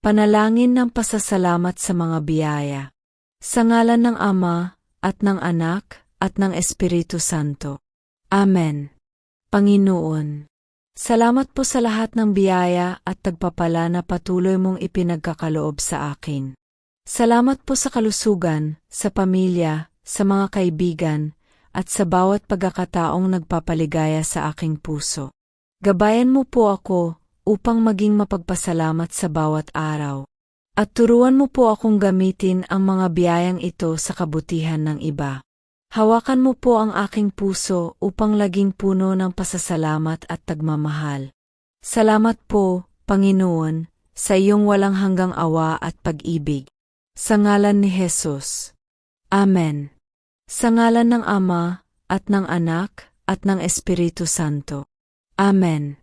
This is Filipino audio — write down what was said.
Panalangin ng pasasalamat sa mga biyaya. Sa ngalan ng Ama, at ng Anak, at ng Espiritu Santo. Amen. Panginoon, salamat po sa lahat ng biyaya at tagpapala na patuloy mong ipinagkakaloob sa akin. Salamat po sa kalusugan, sa pamilya, sa mga kaibigan, at sa bawat pagkakataong nagpapaligaya sa aking puso. Gabayan mo po ako upang maging mapagpasalamat sa bawat araw. At turuan mo po akong gamitin ang mga biyayang ito sa kabutihan ng iba. Hawakan mo po ang aking puso upang laging puno ng pasasalamat at tagmamahal. Salamat po, Panginoon, sa iyong walang hanggang awa at pag-ibig. Sa ngalan ni Jesus. Amen. Sa ngalan ng Ama, at ng Anak, at ng Espiritu Santo. Amen.